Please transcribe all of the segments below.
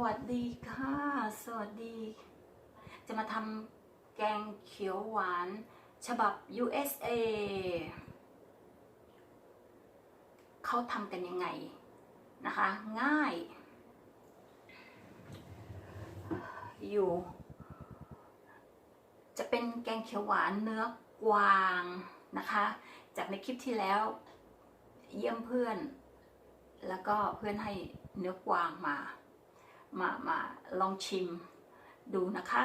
วัสดีค่ะ สวัสดี จะมาทำแกงเขียวหวาน ฉบับ USA เขาทำกันยังไงนะคะ ง่าย อยู่ จะเป็นแกงเขียวหวานเนื้อกวางนะคะ จากในคลิปที่แล้ว เยี่ยมเพื่อน แล้วก็เพื่อนให้เนื้อกวางมา มามาลองชิมดูนะคะ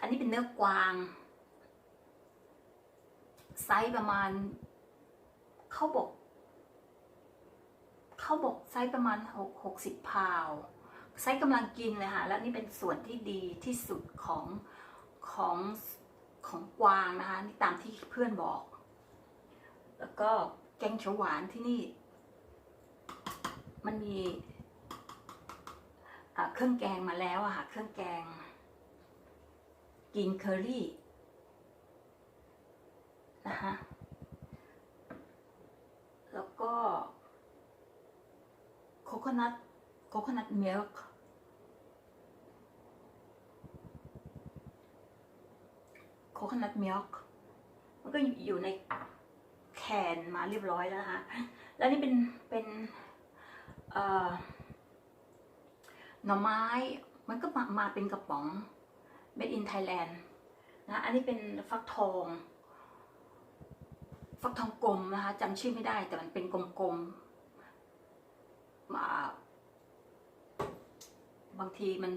อันนี้เป็นเนื้อกวาง ไซส์ประมาณเขาบอกเขาบอกไซส์ประมาณหกหกสิบพาวไซส์กำลังกินเลยค่ะ แล้วนี่เป็นส่วนที่ดีที่สุดของของของกวางนะคะนี่ตามที่เพื่อนบอก แล้วก็แกงเขียวหวานที่นี่ มันมี เครื่องแกงมาแล้วอะค่ะเครื่องแกง กินเคอรี่นะคะแล้วก็โคโคนัทโคโคนัทมิลค์โคโคนัทมิลค์มันก็อยู่ในแคนมาเรียบร้อยแล้วนะคะ แล้วนี่เป็นเป็นเอ่อ หน่อไม้มันก็มามาเป็นกระป๋อง made in Thailand นะอันนี้เป็นฟักทอง ฟักทองกลมนะคะจำชื่อไม่ได้แต่มันเป็นกลมๆมาบางทีมัน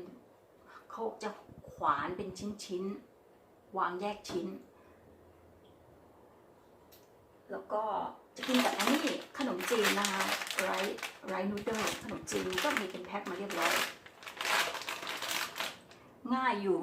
เขาจะขวานเป็นชิ้นๆ วางแยกชิ้น แล้วก็จะกินกับอันนี้ขนมจีนนะคะไรไรนูเดิลขนมจีนก็มีเป็นแพ็คมาเรียบร้อย ง่ายอยู่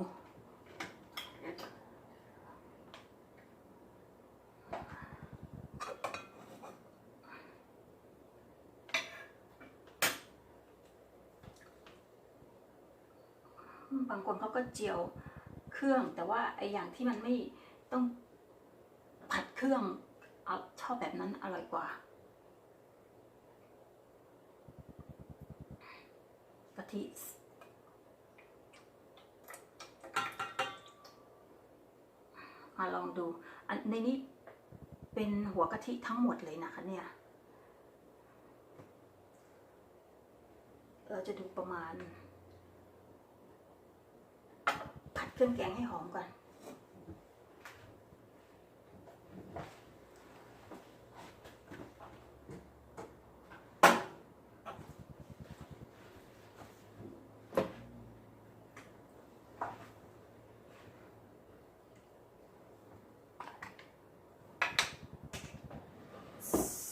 บางคนเขาก็เจียวเครื่องแต่ว่าไออย่างที่มันไม่ต้องผัดเครื่องเอาชอบแบบนั้นอร่อยกว่า กะทิ มาลองดูอันในนี้เป็นหัวกะทิทั้งหมดเลยนะคะเนี่ย เราจะดูประมาณ ผัดเครื่องแกงให้หอมก่อน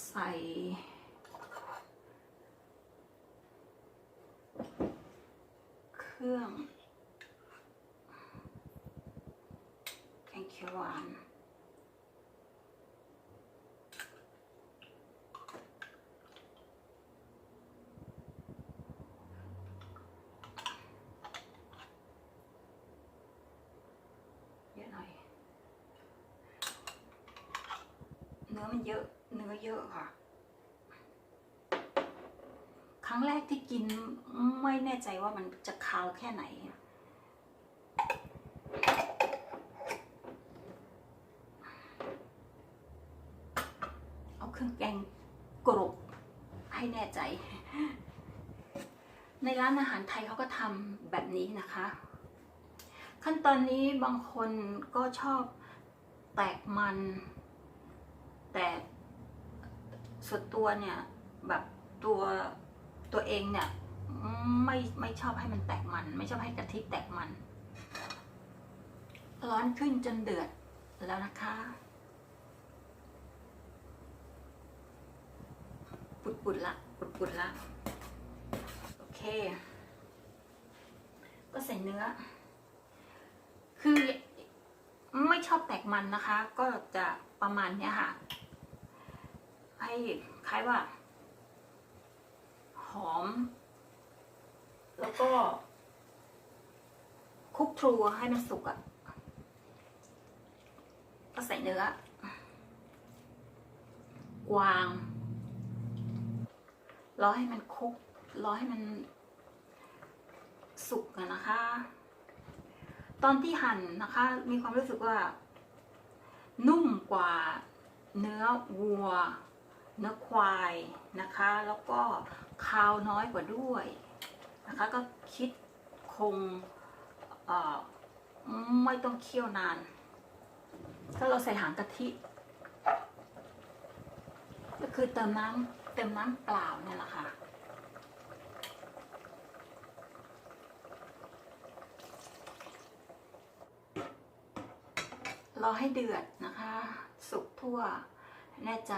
ใส่ เครื่องแกงเขียวหวานเยอะหน่อยเนื้อมันเยอะ เนื้อเยอะค่ะ รั้งแรกที่กินไม่แน่ใจว่ามันจะคาวแค่ไหน เอาเครื่องแกงกรบให้แน่ใจ ในร้านอาหารไทยเขาก็ทำแบบนี้นะคะ ขั้นตอนนี้บางคนก็ชอบแตกมัน แต่ส่วนตัวเนี่ยแบบตัว ตัวเองเนี่ยไม่ไม่ชอบให้มันแตกมัน ไม่ชอบให้กะทิแตกมัน ร้อนขึ้นจนเดือดแล้วนะคะปุดปุดละปุดปุดๆละโอเค ก็ใส่เนื้อ คือไม่ชอบแตกมันนะคะ ก็จะประมาณเนี้ยค่ะ ให้คล้ายว่า หอม แล้วก็คลุกทรูให้มันสุกอะ่ะ ก็ใส่เนื้อ กวาง รอให้มันคุก รอให้มันสุกอะนะคะ ตอนที่หั่นนะคะ มีความรู้สึกว่า นุ่มกว่าเนื้อวัว เนื้อควายนะคะ แล้วก็ คาวน้อยกว่าด้วยนะคะก็คิดคงไม่ต้องเคี่ยวนาน ถ้าเราใส่หางกะทิ ก็คือเติมน้ำเติมน้ำเปล่าเนี่ยแหละค่ะรอให้เดือดนะคะ สุกทั่วแน่ใจ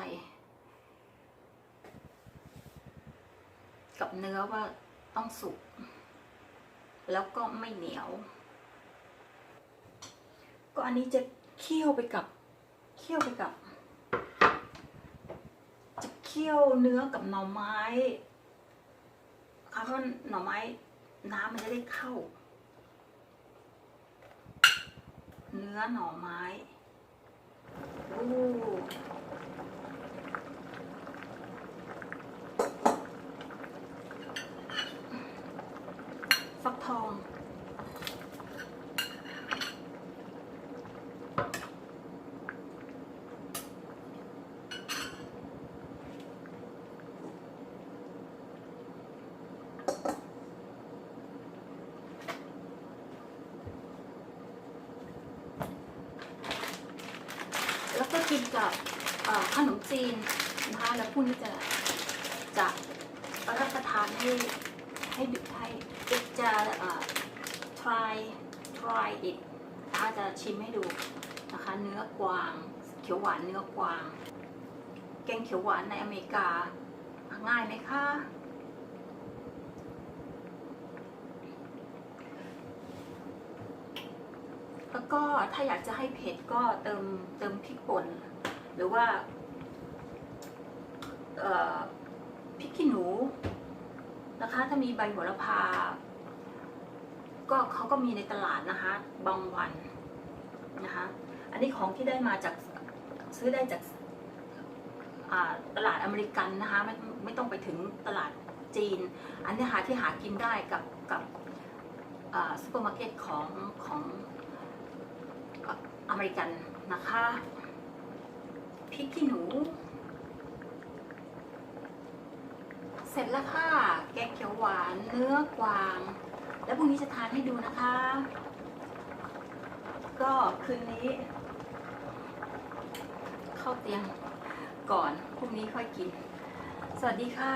กับ เนื้อว่าต้องสุก แล้วก็ไม่เหนียว ก็อันนี้จะเคี่ยวไปกับเคี่ยวไปกับ จะเคี่ยวเนื้อกับหน่อไม้ค่ะเพราะหน่อไม้น้ำมันจะได้เข้า เนื้อหน่อไม้อู้ ฟักทอง แล้วก็กินกับขนมจีนนะคะแล้วพรุ่นี้จะจะรับประทานให้ ให้ดึกให้จะเอ่อ try try it นะคะจะชิมให้ดูนะคะ เนื้อกวาง เขียวหวานเนื้อกวาง แกงเขียวหวานในอเมริกา ง่ายไหมคะ แล้วก็ถ้าอยากจะให้เผ็ดก็เติมเติมพริกป่น หรือว่าพริกขี้หนู นะคะ ถ้ามีใบโหระพา ก็เขาก็มีในตลาดนะคะ บางวันนะคะ อันนี้ของที่ได้มาจากซื้อได้จากตลาดอเมริกันนะคะไม่ไม่ต้องไปถึงตลาดจีน อันนี้หาที่หากินได้กับกับซูเปอร์มาร์เก็ตของของอเมริกันนะคะพริกขี้หนู เสร็จแล้วค่ะ แกงเขียวหวานเนื้อกวาง แล้วพรุ่งนี้จะทานให้ดูนะคะ ก็คืนนี้ เข้าเตียงก่อนพรุ่งนี้ค่อยกิน สวัสดีค่ะ